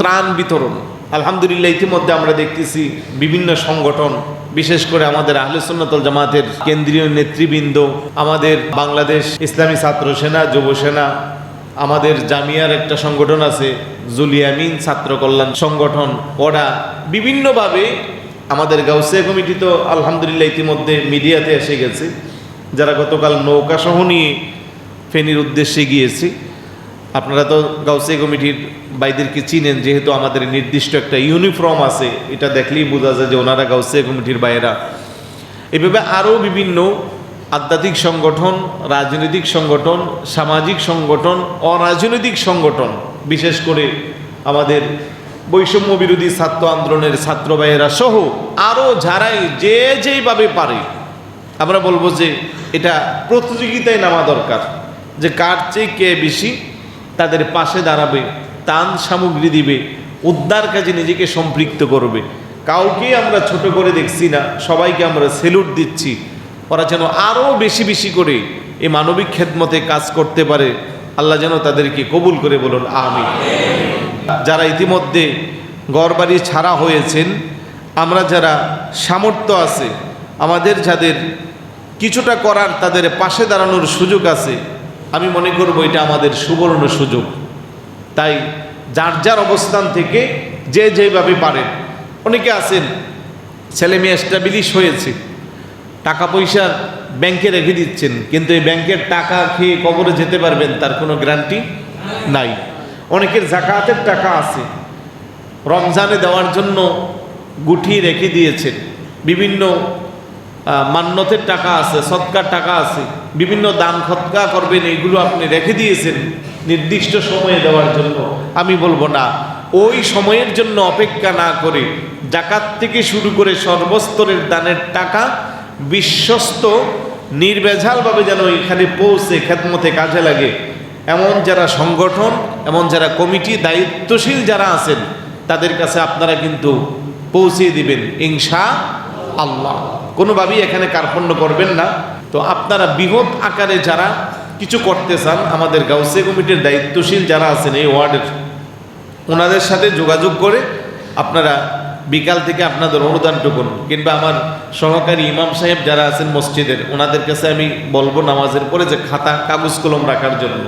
ত্রাণ বিতরণ। আলহামদুলিল্লাহ, ইতিমধ্যে আমরা দেখতেছি বিভিন্ন সংগঠন, বিশেষ করে আমাদের আহলে জামাতের কেন্দ্রীয় নেতৃবৃন্দ, আমাদের বাংলাদেশ ইসলামী ছাত্র সেনা, যুব সেনা, আমাদের জামিয়ার একটা সংগঠন আছে জুলিয়ামিন ছাত্র কল্যাণ সংগঠন, ওরা বিভিন্নভাবে আমাদের গাউসিয়া কমিটি তো আলহামদুলিল্লাহ ইতিমধ্যে মিডিয়াতে এসে গেছে। যারা গতকাল নৌকা সহ নিয়ে ফেনীর উদ্দেশ্যে গিয়েছি আপনারা তো গাউসে কমিটির বাইদেরকে চিনেন, যেহেতু আমাদের নির্দিষ্ট একটা ইউনিফর্ম আছে, এটা দেখলেই বোঝা যায় যে ওনারা গাউসে কমিটির বাইরা। এভাবে আরও বিভিন্ন আধ্যাত্মিক সংগঠন, রাজনৈতিক সংগঠন, সামাজিক সংগঠন, অরাজনৈতিক সংগঠন, বিশেষ করে আমাদের বৈষম্য বিরোধী ছাত্র আন্দোলনের ছাত্র ভাইয়েরা সহ আরও যারাই যে যেইভাবে পারে, আমরা বলব যে এটা প্রতিযোগিতায় নামা দরকার, যে কার চেয়ে কে বেশি তাদের পাশে দাঁড়াবে তান সামগ্রী দিবে, উদ্ধার কাজে নিজেকে সম্পৃক্ত করবে। কাউকে আমরা ছোট করে দেখছি না, সবাইকে আমরা সেলুট দিচ্ছি। ওরা যেন আরও বেশি বেশি করে এই মানবিক খেদমতে কাজ করতে পারে। আল্লাহ যেন তাদেরকে কবুল করে বলুন আমি যারা ইতিমধ্যে গড়বাড়ি ছাড়া হয়েছেন, আমরা যারা সামর্থ্য আছে, আমাদের যাদের কিছুটা করার তাদের পাশে দাঁড়ানোর সুযোগ আছে আমি মনে করব এটা আমাদের সুবর্ণ সুযোগ। তাই যার যার অবস্থান থেকে যে যেভাবে পারেন। অনেকে আছেন, ছেলে মেয়ে এস্টাবলিশ হয়েছে, টাকা পয়সা ব্যাংকে রেখে দিচ্ছেন, কিন্তু এই ব্যাংকের টাকা খেয়ে কবরে যেতে পারবেন, তার কোনো গ্যারান্টি নাই। অনেকের জাকাতের টাকা আছে, রমজানে দেওয়ার জন্য গুটিয়ে রেখে দিয়েছেন। বিভিন্ন মান্যতের টাকা আছে, সৎকার টাকা আছে, বিভিন্ন দান খৎকা করবেন এইগুলো আপনি রেখে দিয়েছেন নির্দিষ্ট সময়ে দেওয়ার জন্য। আমি বলব না, ওই সময়ের জন্য অপেক্ষা না করে জাকাত থেকে শুরু করে সর্বস্তরের দানের টাকা বিশ্বস্ত, নির্ভেজালভাবে যেন এখানে পৌঁছে, খেদমতে কাজে লাগে। এমন যারা সংগঠন, এমন যারা কমিটি, দায়িত্বশীল যারা আছেন, তাদের কাছে আপনারা কিন্তু পৌঁছে দিবেন, ইনশা আল্লাহ। কোনোভাবেই এখানে কার্পণ্য করবেন না। তো আপনারা বৃহৎ আকারে যারা কিছু করতে চান, আমাদের গাউসে কমিটির দায়িত্বশীল যারা আছেন এই ওয়ার্ডের, ওনাদের সাথে যোগাযোগ করে আপনারা বিকাল থেকে আপনাদের অনুদান টুকুন কিংবা আমার সহকারী ইমাম সাহেব যারা আছেন মসজিদের, ওনাদের কাছে আমি বলব নামাজের পরে যে খাতা, কাগজ কলম রাখার জন্য।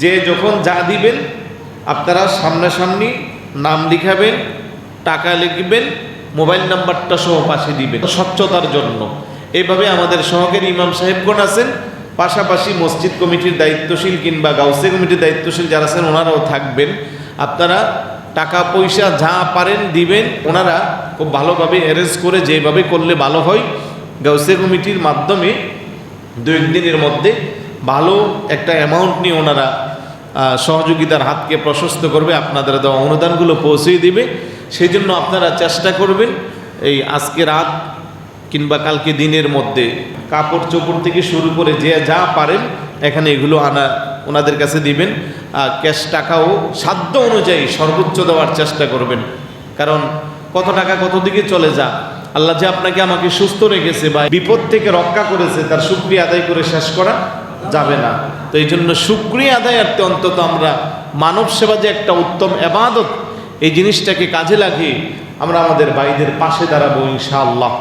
যে যখন যা দিবেন, আপনারা সামনাসামনি নাম লিখাবেন, টাকা লিখবেন মোবাইল নাম্বারটা সহ পাশে দিবেন স্বচ্ছতার জন্য। এইভাবে আমাদের সহকারী ইমাম সাহেবগণ আছেন? পাশাপাশি মসজিদ কমিটির দায়িত্বশীল কিংবা গাউসে কমিটির দায়িত্বশীল যারা আছেন, ওনারাও থাকবেন। আপনারা টাকা, পয়সা যা পারেন, দিবেন, ওনারা খুব ভালোভাবে অ্যারেঞ্জ করে যেভাবে করলে ভালো হয়, গাউসে কমিটির মাধ্যমে দু একদিনের মধ্যে ভালো একটা অ্যামাউন্ট নিয়ে ওনারা সহযোগিতার হাতকে প্রশস্ত করবে, আপনাদের দেওয়া অনুদানগুলো পৌঁছে দিবে। সেই জন্য আপনারা চেষ্টা করবেন এই আজকে রাত কিংবা কালকে দিনের মধ্যে কাপড় চোপড় থেকে শুরু করে যে যা পারেন এখানে এগুলো আনা ওনাদের কাছে দিবেন। আর ক্যাশ টাকাও সাধ্য অনুযায়ী সর্বোচ্চ দেওয়ার চেষ্টা করবেন। কারণ কত টাকা কত দিকে চলে যা, আল্লাহ যে আপনাকে আমাকে সুস্থ রেখেছে বা বিপদ থেকে রক্ষা করেছে, তার সুক্রিয়া আদায় করে শেষ করা যাবে না। তো এই জন্য সুক্রিয়া আদায়ার্থে অন্তত আমরা মানব সেবা যে একটা উত্তম এবাদত এই জিনিসটাকে কাজে লাগিয়ে আমরা আমাদের ভাইদের পাশে দাঁড়াবো ইনশাআল্লাহ।